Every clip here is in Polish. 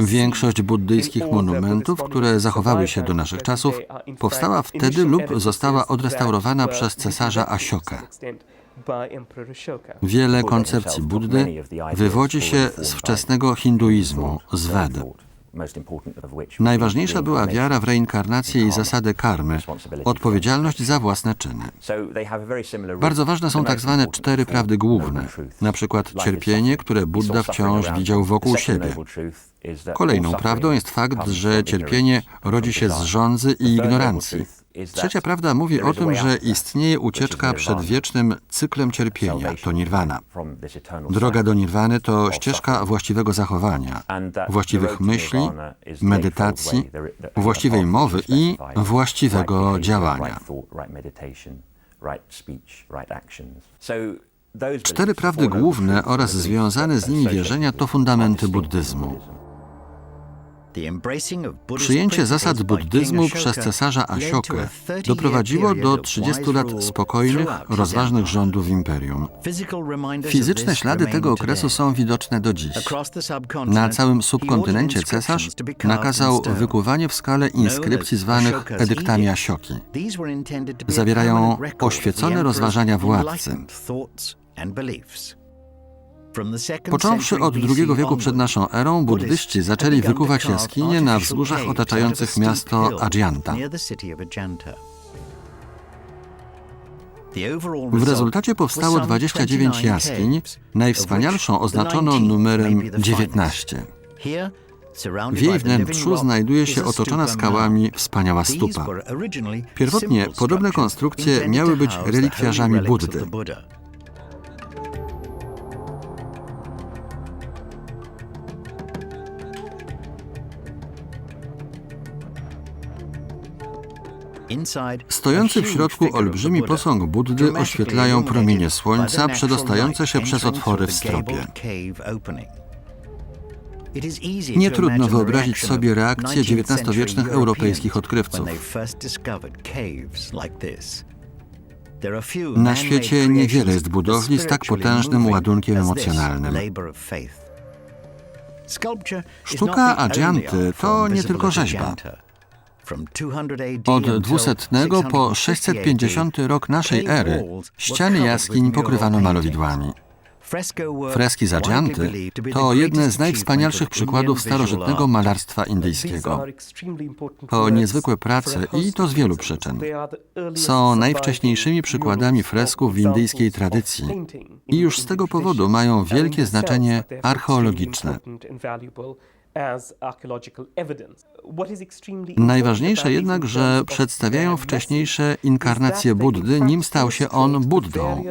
Większość buddyjskich monumentów, które zachowały się do naszych czasów, powstała wtedy lub została odrestaurowana przez cesarza Asiokę. Wiele koncepcji Buddy wywodzi się z wczesnego hinduizmu, z Ved. Najważniejsza była wiara w reinkarnację i zasadę karmy, odpowiedzialność za własne czyny. Bardzo ważne są tak zwane cztery prawdy główne, na przykład cierpienie, które Buddha wciąż widział wokół siebie. Kolejną prawdą jest fakt, że cierpienie rodzi się z żądzy i ignorancji. Trzecia prawda mówi o tym, że istnieje ucieczka przed wiecznym cyklem cierpienia, to nirwana. Droga do nirwany to ścieżka właściwego zachowania, właściwych myśli, medytacji, właściwej mowy i właściwego działania. Cztery prawdy główne oraz związane z nimi wierzenia to fundamenty buddyzmu. Przyjęcie zasad buddyzmu przez cesarza Asiokę doprowadziło do 30 lat spokojnych, rozważnych rządów imperium. Fizyczne ślady tego okresu są widoczne do dziś. Na całym subkontynencie cesarz nakazał wykuwanie w skale inskrypcji zwanych edyktami Asioki. Zawierają oświecone rozważania władcy. Począwszy od II wieku przed naszą erą, buddyści zaczęli wykuwać jaskinie na wzgórzach otaczających miasto Ajanta. W rezultacie powstało 29 jaskiń, najwspanialszą oznaczono numerem 19. W jej wnętrzu znajduje się otoczona skałami wspaniała stupa. Pierwotnie podobne konstrukcje miały być relikwiarzami Buddy. Stojący w środku olbrzymi posąg Buddy oświetlają promienie słońca przedostające się przez otwory w stropie. Nie trudno wyobrazić sobie reakcję XIX-wiecznych europejskich odkrywców. Na świecie niewiele jest budowli z tak potężnym ładunkiem emocjonalnym. Sztuka Ajanty to nie tylko rzeźba. Od 200 po 650 rok naszej ery ściany jaskiń pokrywano malowidłami. Freski z Ajanty to jedne z najwspanialszych przykładów starożytnego malarstwa indyjskiego. To niezwykłe prace i to z wielu przyczyn. Są najwcześniejszymi przykładami fresków w indyjskiej tradycji i już z tego powodu mają wielkie znaczenie archeologiczne. Najważniejsze jednak, że przedstawiają wcześniejsze inkarnacje Buddy, nim stał się on Buddą.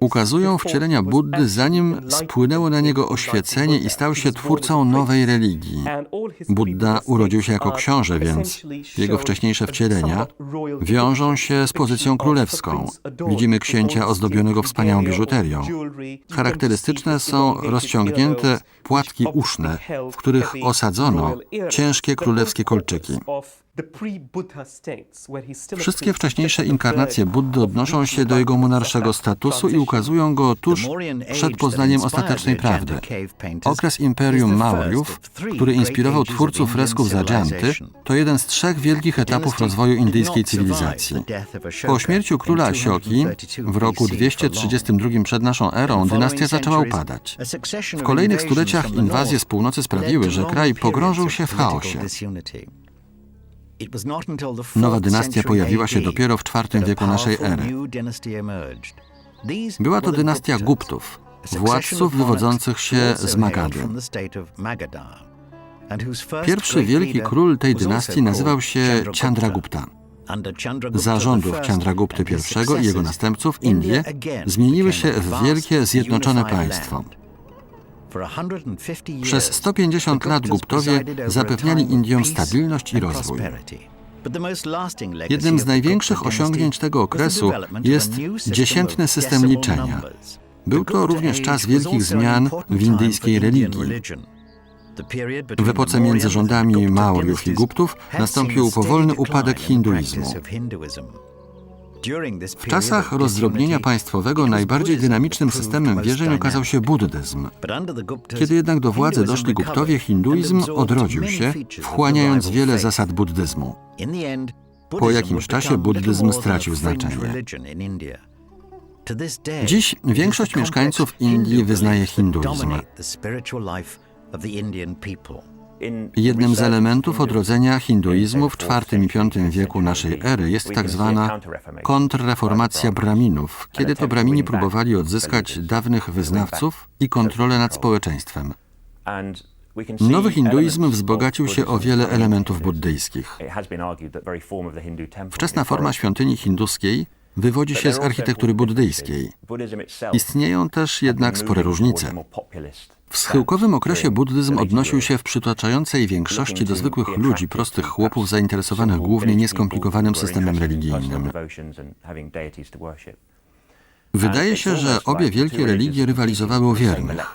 Ukazują wcielenia Buddy, zanim spłynęło na niego oświecenie i stał się twórcą nowej religii. Buddha urodził się jako książę, więc jego wcześniejsze wcielenia wiążą się z pozycją królewską. Widzimy księcia ozdobionego wspaniałą biżuterią. Charakterystyczne są rozciągnięte płatki uszne, w których osadzono ciężkie królewskie kolczyki. Wszystkie wcześniejsze inkarnacje Buddy odnoszą się do jego monarszego statusu i ukazują go tuż przed poznaniem ostatecznej prawdy. Okres Imperium Maurjów, który inspirował twórców fresków z Ajanty, to jeden z trzech wielkich etapów rozwoju indyjskiej cywilizacji. Po śmierci króla Asioki w roku 232 przed naszą erą dynastia zaczęła upadać. W kolejnych stuleciach inwazje z północy sprawiły, że kraj pogrążył się w chaosie. Nowa dynastia pojawiła się dopiero w IV wieku naszej ery. Była to dynastia Guptów, władców wywodzących się z Magady. Pierwszy wielki król tej dynastii nazywał się Chandragupta. Za rządów Chandragupty I i jego następców Indie zmieniły się w wielkie zjednoczone państwo. Przez 150 lat Guptowie zapewniali Indiom stabilność i rozwój. Jednym z największych osiągnięć tego okresu jest dziesiętny system liczenia. Był to również czas wielkich zmian w indyjskiej religii. W epoce między rządami Maoriów i Guptów nastąpił powolny upadek hinduizmu. W czasach rozdrobnienia państwowego najbardziej dynamicznym systemem wierzeń okazał się buddyzm. Kiedy jednak do władzy doszli Guptowie, hinduizm odrodził się, wchłaniając wiele zasad buddyzmu. Po jakimś czasie buddyzm stracił znaczenie. Dziś większość mieszkańców Indii wyznaje hinduizm. Jednym z elementów odrodzenia hinduizmu w IV i V wieku naszej ery jest tak zwana kontrreformacja Braminów, kiedy to Bramini próbowali odzyskać dawnych wyznawców i kontrolę nad społeczeństwem. Nowy hinduizm wzbogacił się o wiele elementów buddyjskich. Wczesna forma świątyni hinduskiej wywodzi się z architektury buddyjskiej. Istnieją też jednak spore różnice. W schyłkowym okresie buddyzm odnosił się w przytłaczającej większości do zwykłych ludzi, prostych chłopów zainteresowanych głównie nieskomplikowanym systemem religijnym. Wydaje się, że obie wielkie religie rywalizowały o wiernych.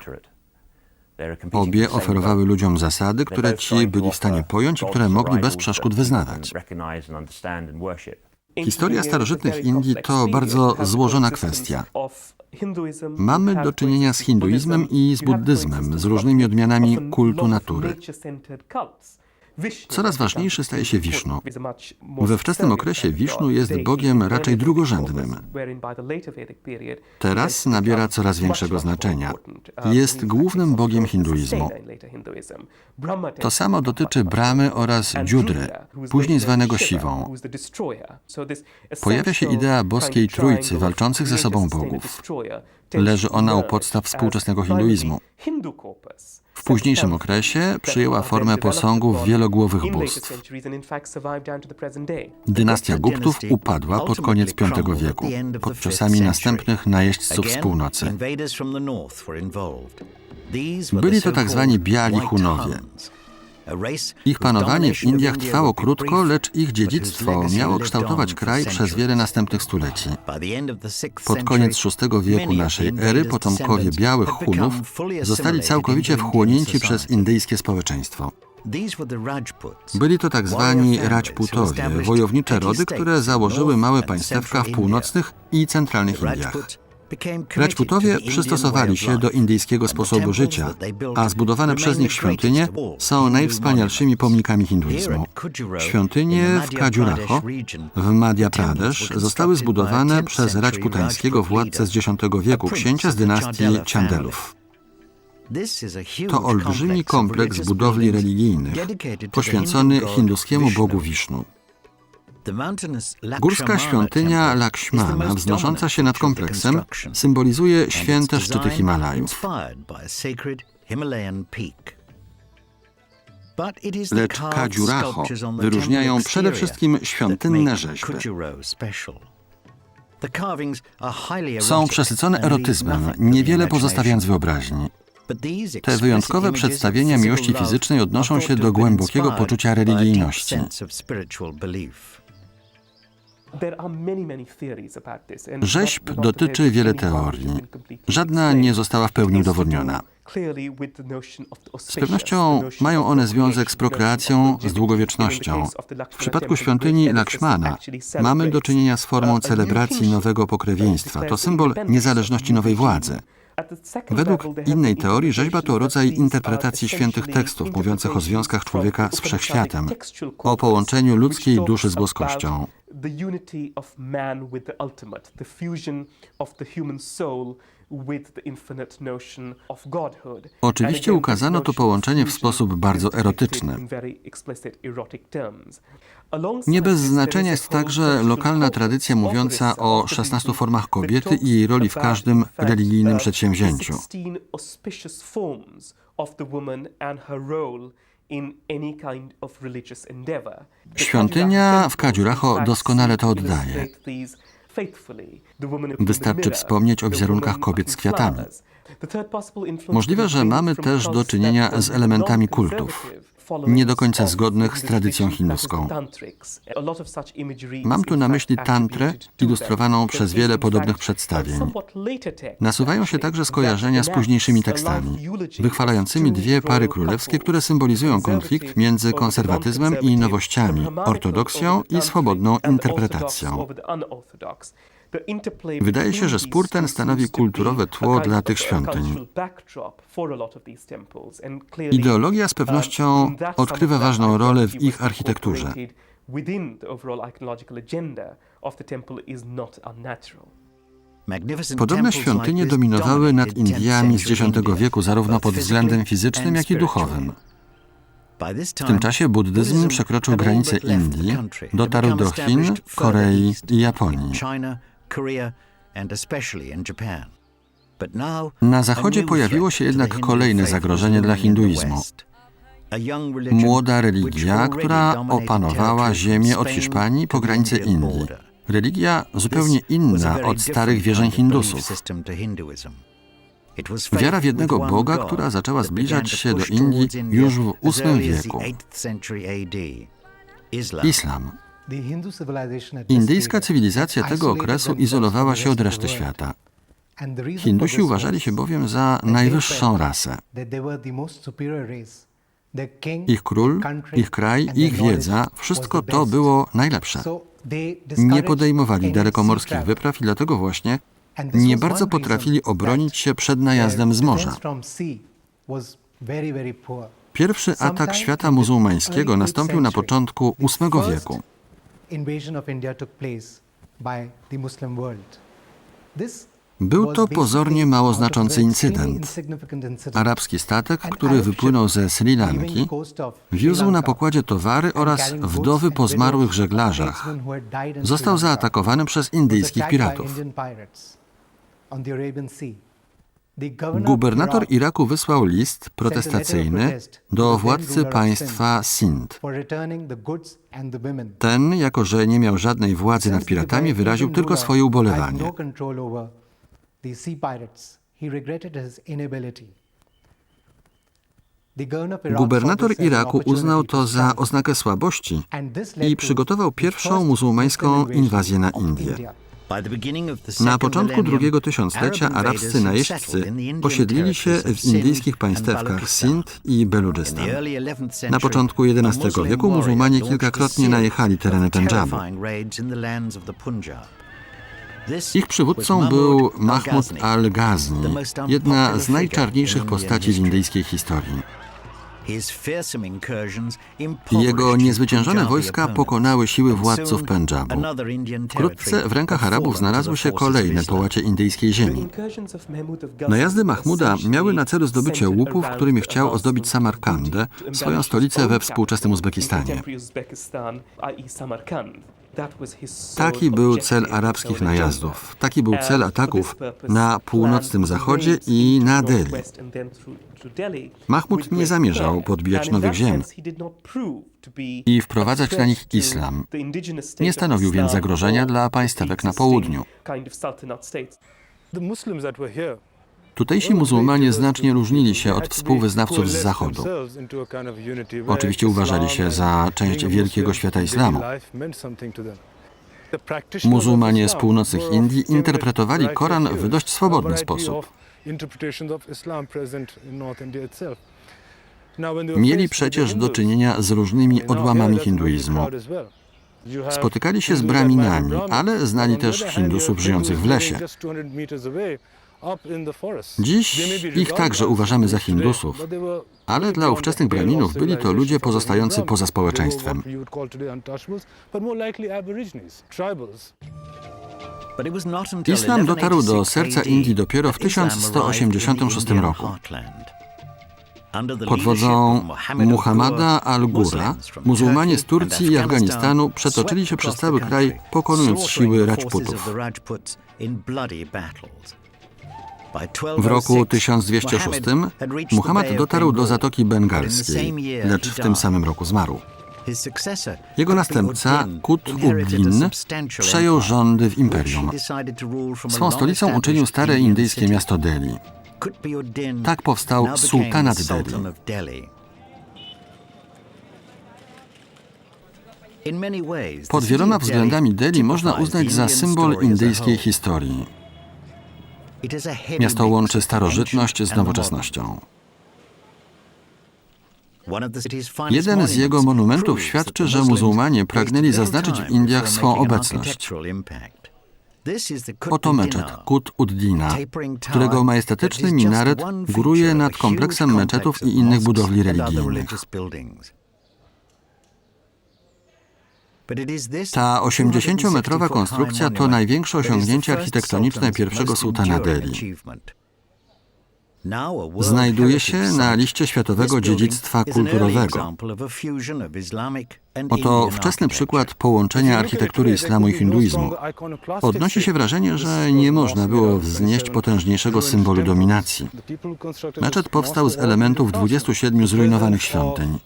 Obie oferowały ludziom zasady, które ci byli w stanie pojąć i które mogli bez przeszkód wyznawać. Historia starożytnych Indii to bardzo złożona kwestia. Mamy do czynienia z hinduizmem i z buddyzmem, z różnymi odmianami kultu natury. Coraz ważniejszy staje się Wisznu. We wczesnym okresie Wisznu jest bogiem raczej drugorzędnym. Teraz nabiera coraz większego znaczenia. Jest głównym bogiem hinduizmu. To samo dotyczy Bramy oraz Dziudry, później zwanego Siwą. Pojawia się idea boskiej trójcy walczących ze sobą bogów. Leży ona u podstaw współczesnego hinduizmu. W późniejszym okresie przyjęła formę posągów wielogłowych bóstw. Dynastia Guptów upadła pod koniec V wieku, pod ciosami następnych najeźdźców z północy. Byli to tak zwani biali Hunowie. Ich panowanie w Indiach trwało krótko, lecz ich dziedzictwo miało kształtować kraj przez wiele następnych stuleci. Pod koniec VI wieku naszej ery potomkowie białych Hunów zostali całkowicie wchłonięci przez indyjskie społeczeństwo. Byli to tak zwani Rajputowie, wojownicze rody, które założyły małe państewka w północnych i centralnych Indiach. Rajputowie przystosowali się do indyjskiego sposobu życia, a zbudowane przez nich świątynie są najwspanialszymi pomnikami hinduizmu. Świątynie w Kajuraho w Madhya Pradesh zostały zbudowane przez rajputańskiego władcę z X wieku, księcia z dynastii Chandelów. To olbrzymi kompleks budowli religijnych, poświęcony hinduskiemu bogu Wisznu. Górska świątynia Lakshmana, wznosząca się nad kompleksem, symbolizuje święte szczyty Himalajów. Lecz Kajuraho wyróżniają przede wszystkim świątynne rzeźby. Są przesycone erotyzmem, niewiele pozostawiając wyobraźni. Te wyjątkowe przedstawienia miłości fizycznej odnoszą się do głębokiego poczucia religijności. Rzeźb dotyczy wiele teorii. Żadna nie została w pełni udowodniona. Z pewnością mają one związek z prokreacją, z długowiecznością. W przypadku świątyni Lakshmana mamy do czynienia z formą celebracji nowego pokrewieństwa. To symbol niezależności nowej władzy. Według innej teorii rzeźba to rodzaj interpretacji świętych tekstów mówiących o związkach człowieka z wszechświatem, o połączeniu ludzkiej duszy z boskością. Oczywiście ukazano to połączenie w sposób bardzo erotyczny. Nie bez znaczenia jest także lokalna tradycja mówiąca o 16 formach kobiety i jej roli w każdym religijnym przedsięwzięciu. Świątynia w Kajuraho doskonale to oddaje. Wystarczy wspomnieć o wizerunkach kobiet z kwiatami. Możliwe, że mamy też do czynienia z elementami kultów. Nie do końca zgodnych z tradycją hinduską. Mam tu na myśli tantrę, ilustrowaną przez wiele podobnych przedstawień. Nasuwają się także skojarzenia z późniejszymi tekstami, wychwalającymi dwie pary królewskie, które symbolizują konflikt między konserwatyzmem i nowościami, ortodoksją i swobodną interpretacją. Wydaje się, że spór ten stanowi kulturowe tło dla tych świątyń. Ideologia z pewnością odgrywa ważną rolę w ich architekturze. Podobne świątynie dominowały nad Indiami z X wieku zarówno pod względem fizycznym, jak i duchowym. W tym czasie buddyzm przekroczył granice Indii, dotarł do Chin, Korei i Japonii. Na zachodzie pojawiło się jednak kolejne zagrożenie dla hinduizmu. Młoda religia, która opanowała ziemię od Hiszpanii po granicę Indii. Religia zupełnie inna od starych wierzeń Hindusów. Wiara w jednego Boga, która zaczęła zbliżać się do Indii już w VIII wieku. Islam. Indyjska cywilizacja tego okresu izolowała się od reszty świata. Hindusi uważali się bowiem za najwyższą rasę. Ich król, ich kraj, ich wiedza, wszystko to było najlepsze. Nie podejmowali dalekomorskich wypraw i dlatego właśnie nie bardzo potrafili obronić się przed najazdem z morza. Pierwszy atak świata muzułmańskiego nastąpił na początku VIII wieku. Był to pozornie mało znaczący incydent. Arabski statek, który wypłynął ze Sri Lanki, wiózł na pokładzie towary oraz wdowy po zmarłych żeglarzach. Został zaatakowany przez indyjskich piratów. Gubernator Iraku wysłał list protestacyjny do władcy państwa Sind. Ten, jako że nie miał żadnej władzy nad piratami, wyraził tylko swoje ubolewanie. Gubernator Iraku uznał to za oznakę słabości i przygotował pierwszą muzułmańską inwazję na Indię. Na początku drugiego tysiąclecia arabscy najeźdźcy osiedlili się w indyjskich państewkach Sind i Beludżystan. Na początku XI wieku muzułmanie kilkakrotnie najechali tereny Pendżabu. Ich przywódcą był Mahmud al-Ghazni, jedna z najczarniejszych postaci w indyjskiej historii. Jego niezwyciężone wojska pokonały siły władców Pendżabu. Wkrótce w rękach Arabów znalazły się kolejne połacie indyjskiej ziemi. Najazdy Mahmuda miały na celu zdobycie łupów, którymi chciał ozdobić Samarkandę, swoją stolicę we współczesnym Uzbekistanie. Taki był cel arabskich najazdów. Taki był cel ataków na północnym zachodzie i na Delhi. Mahmud nie zamierzał podbijać nowych ziem i wprowadzać na nich islam. Nie stanowił więc zagrożenia dla państwek na południu. Tutejsi muzułmanie znacznie różnili się od współwyznawców z Zachodu. Oczywiście uważali się za część wielkiego świata islamu. Muzułmanie z północnych Indii interpretowali Koran w dość swobodny sposób. Mieli przecież do czynienia z różnymi odłamami hinduizmu. Spotykali się z braminami, ale znali też Hindusów żyjących w lesie. Dziś ich także uważamy za Hindusów, ale dla ówczesnych Braminów byli to ludzie pozostający poza społeczeństwem. Islam dotarł do serca Indii dopiero w 1186 roku. Pod wodzą Muhammada al-Gura muzułmanie z Turcji i Afganistanu przetoczyli się przez cały kraj, pokonując siły Rajputów. W roku 1206 Muhammad dotarł do Zatoki Bengalskiej, lecz w tym samym roku zmarł. Jego następca, Kut ud-Din, przejął rządy w imperium. Swą stolicą uczynił stare indyjskie miasto Delhi. Tak powstał sultanat Delhi. Pod wieloma względami Delhi można uznać za symbol indyjskiej historii. Miasto łączy starożytność z nowoczesnością. Jeden z jego monumentów świadczy, że muzułmanie pragnęli zaznaczyć w Indiach swą obecność. Oto meczet Kut Uddina, którego majestatyczny minaret góruje nad kompleksem meczetów i innych budowli religijnych. Ta 80-metrowa konstrukcja to największe osiągnięcie architektoniczne pierwszego sułtana Delhi. Znajduje się na liście światowego dziedzictwa kulturowego. Oto wczesny przykład połączenia architektury islamu i hinduizmu. Odnosi się wrażenie, że nie można było wznieść potężniejszego symbolu dominacji. Meczet powstał z elementów 27 zrujnowanych świątyń.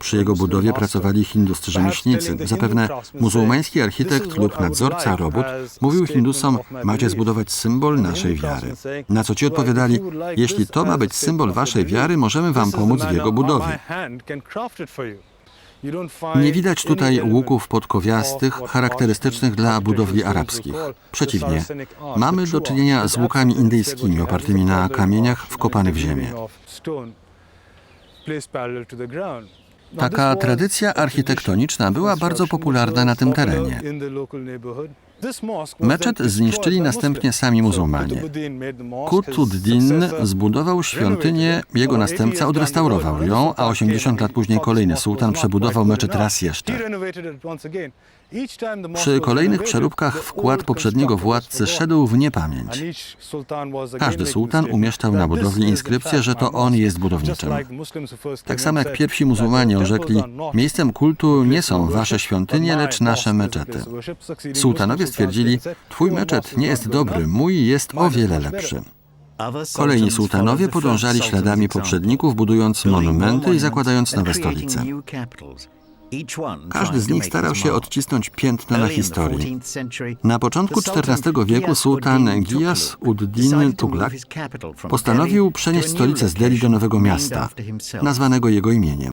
Przy jego budowie pracowali hinduscy rzemieślnicy. Zapewne muzułmański architekt lub nadzorca robót mówił Hindusom, macie zbudować symbol naszej wiary. Na co ci odpowiadali, jeśli to ma być symbol waszej wiary, możemy wam pomóc w jego budowie. Nie widać tutaj łuków podkowiastych, charakterystycznych dla budowli arabskich. Przeciwnie, mamy do czynienia z łukami indyjskimi opartymi na kamieniach wkopanych w ziemię. Taka tradycja architektoniczna była bardzo popularna na tym terenie. Meczet zniszczyli następnie sami muzułmanie. Kutuddin zbudował świątynię, jego następca odrestaurował ją, a 80 lat później kolejny sułtan przebudował meczet raz jeszcze. Przy kolejnych przeróbkach wkład poprzedniego władcy szedł w niepamięć. Każdy sułtan umieszczał na budowli inskrypcję, że to on jest budowniczym. Tak samo jak pierwsi muzułmanie orzekli, miejscem kultu nie są wasze świątynie, lecz nasze meczety. Sułtanowie stwierdzili, twój meczet nie jest dobry, mój jest o wiele lepszy. Kolejni sułtanowie podążali śladami poprzedników, budując monumenty i zakładając nowe stolice. Każdy z nich starał się odcisnąć piętno na historii. Na początku XIV wieku sułtan Giyas ud-Din Tuglak postanowił przenieść stolicę z Delhi do nowego miasta, nazwanego jego imieniem.